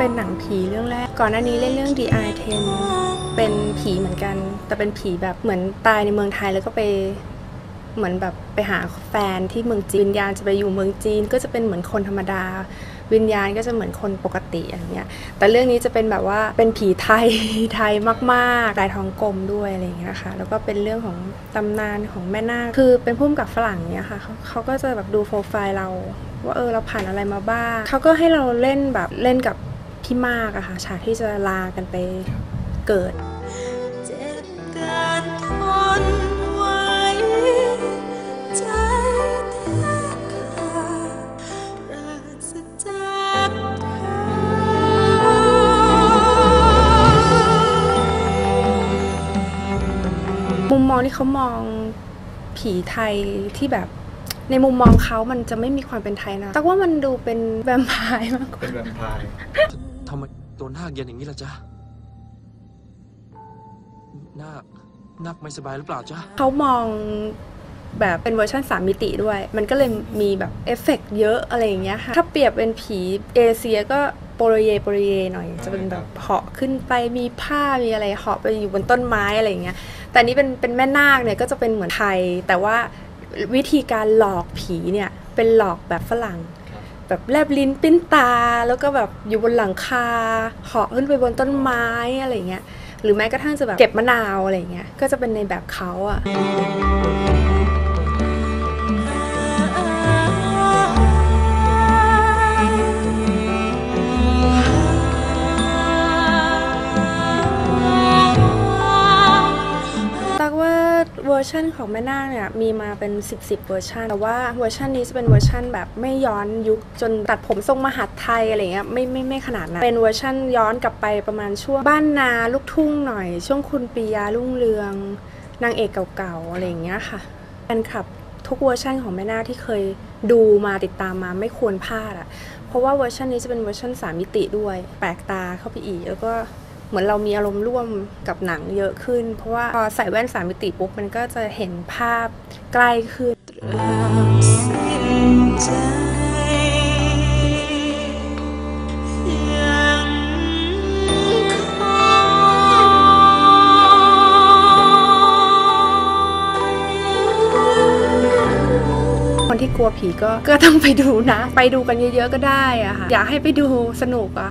เป็นหนังผีเรื่องแรก ก่อนหน้านี้เล่นเรื่อง The Eye 10เป็นผีเหมือนกัน แต่เป็นผีแบบเหมือนตายในเมืองไทยแล้วก็ไปเหมือนแบบไปหาแฟนที่เมืองจีนวิญญาณจะไปอยู่เมืองจีนก็จะเป็นเหมือนคนธรรมดา วิญญาณก็จะเหมือนคนปกติอะไรเงี้ยแต่เรื่องนี้จะเป็นแบบว่าเป็นผีไทยไทยมากๆลายทองกลมด้วยอะไรอย่างเงี้ยค่ะแล้วก็เป็นเรื่องของตำนานของแม่นาคคือเป็นพุ่มกับฝรั่งเนี้ยค่ะเขาเขาก็จะแบบดูโปรไฟล์เราว่าเออเราผ่านอะไรมาบ้างเขาก็ให้เราเล่นแบบเล่นกับ พี่มากอะค่ะฉากที่จะลากันไปเกิดมุมมองที่เขามองผีไทยที่แบบในมุมมองเขามันจะไม่มีความเป็นไทยนะ แต่ว่ามันดูเป็นแวมไพร์มากกว่า เป็นแวมไพร์ ทำไมตัวนาคเย็นอย่างนี้ล่ะจ๊ะนาคนาคไม่สบายหรือเปล่าจ๊ะเขามองแบบเป็นเวอร์ชัน3มิติด้วย มันก็เลยมีแบบเอฟเฟกต์เยอะอะไรอย่างเงี้ยค่ะ ถ้าเปรียบเป็นผีเอเชียก็โปรเยโปรเยหน่อย จะเป็นแบบเหาะขึ้นไปมีผ้ามีอะไรเหาะไปอยู่บนต้นไม้อะไรอย่างเงี้ย แต่นี้เป็นเป็นแม่นาคเนี่ยก็จะเป็นเหมือนไทย แต่ว่าวิธีการหลอกผีเนี่ยเป็นหลอกแบบฝรั่ง แบบแลบลิ้นปิ้นตา แล้วก็แบบอยู่บนหลังคาเหาะขึ้นไปบนต้นไม้อะไรเงี้ยหรือแม้กระทั่งจะแบบเก็บมะนาวอะไรเงี้ยก็จะเป็นในแบบเขาอะ อร์ชันของแม่นาคเนี่ยมีมาเป็น 10บสเวอร์ชันแต่ว่าเวอร์ชันนี้จะเป็นเวอร์ชันแบบไม่ย้อนยุคจนตัดผมทรงมหาดไทยอะไรเงี้ยไม่ไม่ไม่ขนาดนั้นเป็นเวอร์ชันย้อนกลับไปประมาณช่วงบ้านนาลูกทุ่งหน่อย ช่วงคุณปียารุ่งเรืองนางเอกเก่าๆอะไรอย่างเงี้ยค่ะแฟนคลับทุกเวอร์ชันของแม่นาคที่เคยดูมาติดตามมาไม่ควรพลาดอะเพราะว่าเวอร์ชันนี้จะเป็นเวอร์ชันสามมิติด้วย แปลกตาเข้าไปอีกแล้วก็ เหมือนเรามีอารมณ์ร่วมกับหนังเยอะขึ้น เพราะว่าพอใส่แว่นสามมิติปุ๊บมันก็จะเห็นภาพใกล้ขึ้นคอยคนที่กลัวผีก็ก็ต้องไปดูนะ ไปดูกันเยอะๆก็ได้อะค่ะ อยากให้ไปดูสนุกอะ